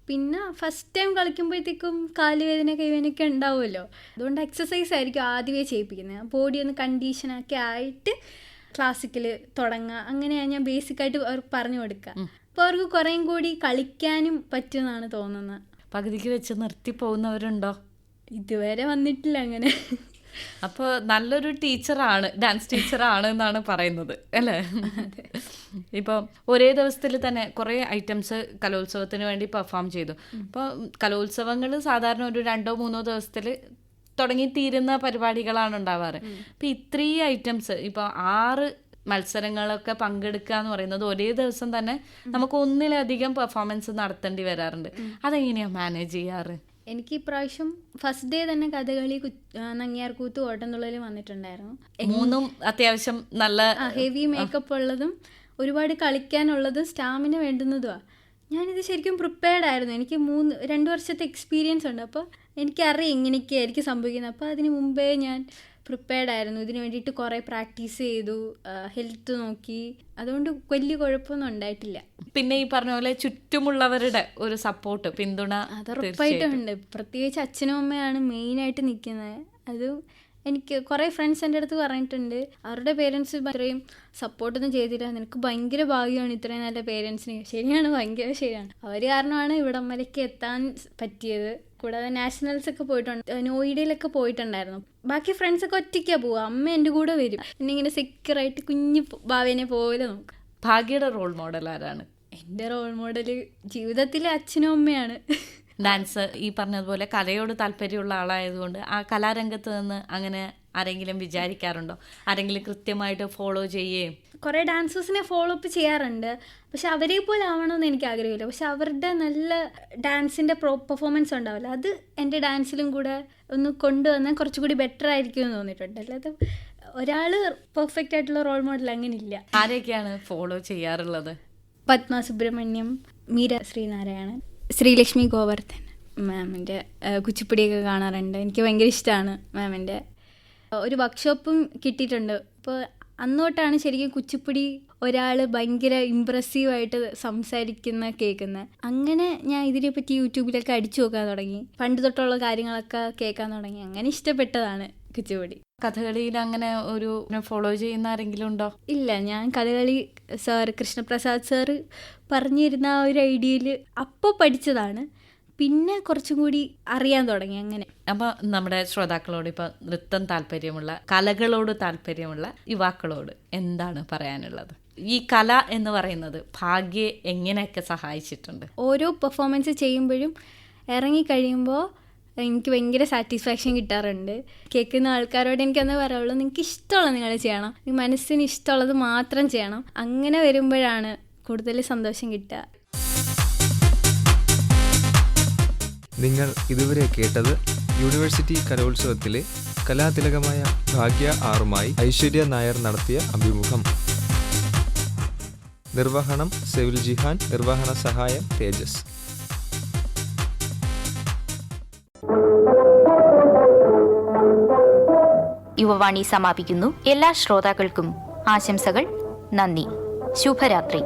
പിന്നെ ഫസ്റ്റ് ടൈം കളിക്കുമ്പോഴത്തേക്കും കാലുവേദന കൈവേദനയൊക്കെ ഉണ്ടാവുമല്ലോ. അതുകൊണ്ട് എക്സസൈസ് ആയിരിക്കും ആദ്യമേ ചെയ്യിപ്പിക്കുന്നത്. ബോഡി ഒന്ന് കണ്ടീഷനൊക്കെ ആയിട്ട് ക്ലാസിക്കൽ തുടങ്ങുക. അങ്ങനെയാണ് ഞാൻ ബേസിക്കായിട്ട് അവർക്ക് പറഞ്ഞു കൊടുക്കുക. അപ്പോൾ അവർക്ക് കുറേയും കൂടി കളിക്കാനും പറ്റുമെന്നാണ് തോന്നുന്നത്. പകുതിക്ക് വെച്ച് നിർത്തി പോകുന്നവരുണ്ടോ? ഇതുവരെ വന്നിട്ടില്ല അങ്ങനെ. അപ്പോൾ നല്ലൊരു ടീച്ചറാണ് ഡാൻസ് ടീച്ചറാണ് എന്നാണ് പറയുന്നത് അല്ലേ? ഇപ്പോൾ ഒരേ ദിവസത്തിൽ തന്നെ കുറേ ഐറ്റംസ് കലോത്സവത്തിന് വേണ്ടി പെർഫോം ചെയ്തു. അപ്പോൾ കലോത്സവങ്ങൾ സാധാരണ ഒരു രണ്ടോ മൂന്നോ ദിവസത്തിൽ തുടങ്ങി തീരുന്ന പരിപാടികളാണ് ഉണ്ടാവാറ്. അപ്പം ഇത്രയും ഐറ്റംസ് ഇപ്പോൾ ആറ് മത്സരങ്ങളൊക്കെ പങ്കെടുക്കുക എന്ന് പറയുന്നത് ഒരേ ദിവസം തന്നെ നമുക്ക് ഒന്നിലധികം പെർഫോമൻസ് നടത്തേണ്ടി വരാറുണ്ട്. അതെങ്ങനെയാണ് മാനേജ് ചെയ്യാറ്? എനിക്ക് ഇപ്രാവശ്യം ഫസ്റ്റ് ഡേ തന്നെ കഥകളി നങ്ങിയാർകൂത്ത് ഓട്ടംതുള്ളൽ വന്നിട്ടുണ്ടായിരുന്നു. മൂന്നും അത്യാവശ്യം നല്ല ഹെവി മേക്കപ്പ് ഉള്ളതും ഒരുപാട് കളിക്കാനുള്ളതും സ്റ്റാമിന വേണ്ടുന്നതുമാണ് ഞാനിത് ശരിക്കും പ്രിപ്പയർഡ് ആയിരുന്നു. എനിക്ക് മൂന്ന് രണ്ട് വർഷത്തെ എക്സ്പീരിയൻസ് ഉണ്ട്. അപ്പോൾ എനിക്കറിയാം ഇങ്ങനെയൊക്കെയായിരിക്കും സംഭവിക്കുന്നത്. അപ്പോൾ അതിന് മുമ്പേ ഞാൻ പ്രിപ്പയർഡ് ആയിരുന്നു. ഇതിന് വേണ്ടിയിട്ട് കുറേ പ്രാക്ടീസ് ചെയ്തു. ഹെൽത്ത് നോക്കി. അതുകൊണ്ട് വലിയ കുഴപ്പമൊന്നും ഉണ്ടായിട്ടില്ല. പിന്നെ ഈ പറഞ്ഞ പോലെ ചുറ്റുമുള്ളവരുടെ ഒരു സപ്പോർട്ട് പിന്തുണ അത് ഉറപ്പായിട്ടും ഉണ്ട്. പ്രത്യേകിച്ച് അച്ഛനും അമ്മയാണ് മെയിനായിട്ട് നിൽക്കുന്നത്. അത് എനിക്ക് കുറേ ഫ്രണ്ട്സ് എന്റെ അടുത്ത് പറഞ്ഞിട്ടുണ്ട്. അവരുടെ പേരൻസ് ഇത്രയും സപ്പോർട്ടൊന്നും ചെയ്തില്ല. നിനക്ക് ഭയങ്കര ഭാഗ്യമാണ് ഇത്രയും നല്ല പേരൻസിന് ശരിയാണ് ഭയങ്കര ശരിയാണ്. അവർ കാരണമാണ് ഇവിടം വരയ്ക്ക് എത്താൻ പറ്റിയത്. കൂടാതെ നാഷണൽസ് ഒക്കെ പോയിട്ടുണ്ട്. നോയിഡയിലൊക്കെ പോയിട്ടുണ്ടായിരുന്നു. ബാക്കി ഫ്രണ്ട്സ് ഒക്കെ ഒറ്റയ്ക്കാണ് പോവുക അമ്മ എന്റെ കൂടെ വരും. എന്നെ ഇങ്ങനെ സെക്യൂറായിട്ട് കുഞ്ഞു ഭാവേനെ പോലെ നോക്കുക ഭാഗ്യയുടെ റോൾ മോഡൽ ആരാണ്? എന്റെ റോൾ മോഡൽ ജീവിതത്തിലെ അച്ഛനും അമ്മയാണ്. ഡാൻസ് ഈ പറഞ്ഞതുപോലെ കലയോട് താല്പര്യമുള്ള ആളായതുകൊണ്ട് ആ കലാരംഗത്ത് നിന്ന് അങ്ങനെ ആരെങ്കിലും വിചാരിക്കാറുണ്ടോ? ആരെങ്കിലും കൃത്യമായിട്ട് ഫോളോ ചെയ്യുകയും? കുറേ ഡാൻസേഴ്സിനെ ഫോളോ അപ്പ് ചെയ്യാറുണ്ട്. പക്ഷെ അവരെ പോലെ ആവണമെന്ന് എനിക്ക് ആഗ്രഹമില്ല. പക്ഷെ അവരുടെ നല്ല ഡാൻസിന്റെ പ്രോ പെർഫോമൻസ് ഉണ്ടാവില്ല. അത് എന്റെ ഡാൻസിലും കൂടെ ഒന്ന് കൊണ്ടുവന്നാൽ കുറച്ചുകൂടി ബെറ്റർ ആയിരിക്കും എന്ന് തോന്നിയിട്ടുണ്ട്. അല്ലാതെ ഒരാൾ പെർഫെക്റ്റ് ആയിട്ടുള്ള റോൾ മോഡൽ അങ്ങനെ ഇല്ല ആരെയൊക്കെയാണ് ഫോളോ ചെയ്യാറുള്ളത്? പത്മ സുബ്രഹ്മണ്യം മീര ശ്രീനാരായണൻ. ശ്രീലക്ഷ്മി ഗോവർദ്ധൻ മാമിന്റെ കുച്ചിപ്പുടിയൊക്കെ കാണാറുണ്ട്. എനിക്ക് ഭയങ്കര ഇഷ്ടമാണ് മാമിന്റെ. ഒരു വർക്ക്ഷോപ്പും കിട്ടിയിട്ടുണ്ട്. അപ്പോൾ അന്നോട്ടാണ് ശരിക്കും കുച്ചിപ്പുടി ഒരാൾ ഭയങ്കര ഇമ്പ്രസീവായിട്ട് സംസാരിക്കുന്ന കേൾക്കുന്നത് അങ്ങനെ ഞാൻ ഇതിനെപ്പറ്റി യൂട്യൂബിലൊക്കെ അടിച്ചു നോക്കാൻ തുടങ്ങി. പണ്ട് തൊട്ടുള്ള കാര്യങ്ങളൊക്കെ കേൾക്കാൻ തുടങ്ങി. അങ്ങനെ ഇഷ്ടപ്പെട്ടതാണ്. കുച്ചിപ്പുടി കഥകളിയിൽ അങ്ങനെ ഒരു ഫോളോ ചെയ്യുന്ന ആരെങ്കിലും ഉണ്ടോ? ഇല്ല ഞാൻ കഥകളി സാർ കൃഷ്ണപ്രസാദ് സാറ് പറഞ്ഞിരുന്ന ആ ഒരു ഐഡിയയിൽ അപ്പോൾ പഠിച്ചതാണ്. പിന്നെ കുറച്ചും കൂടി അറിയാൻ തുടങ്ങി അങ്ങനെ. അപ്പോൾ നമ്മുടെ ശ്രോതാക്കളോട് ഇപ്പോൾ നൃത്തം താല്പര്യമുള്ള കലകളോട് താല്പര്യമുള്ള യുവാക്കളോട് എന്താണ് പറയാനുള്ളത്? ഈ കല എന്ന് പറയുന്നത് ഭാഗ്യെ എങ്ങനെയൊക്കെ സഹായിച്ചിട്ടുണ്ട്? ഓരോ പെർഫോമൻസ് ചെയ്യുമ്പോഴും ഇറങ്ങിക്കഴിയുമ്പോൾ എനിക്ക് ഭയങ്കര സാറ്റിസ്ഫാക്ഷൻ കിട്ടാറുണ്ട്. കേൾക്കുന്ന ആൾക്കാരോട് എനിക്കൊന്ന് പറയുള്ളൂ നിങ്ങൾക്ക് ഇഷ്ടമുള്ളത് നിങ്ങൾ ചെയ്യണം. മനസ്സിന് ഇഷ്ടമുള്ളത് മാത്രം ചെയ്യണം. അങ്ങനെ വരുമ്പോഴാണ് കൂടുതൽ സന്തോഷം കിട്ടുക. നിങ്ങൾ ഇതുവരെ കേട്ടത് യൂണിവേഴ്സിറ്റി കലോത്സവത്തിലെ കലാതിലകമായ ഭാഗ്യ ആറുമായി ഐശ്വര്യ നായർ നടത്തിയ അഭിമുഖം. നിർവഹണം സെവിൽ ജിഹാൻ നിർവഹണ സഹായം തേജസ്. യുവവാണി സമാപിക്കുന്നു. എല്ലാ ശ്രോതാക്കൾക്കും ആശംസകൾ. നന്ദി. ശുഭരാത്രി.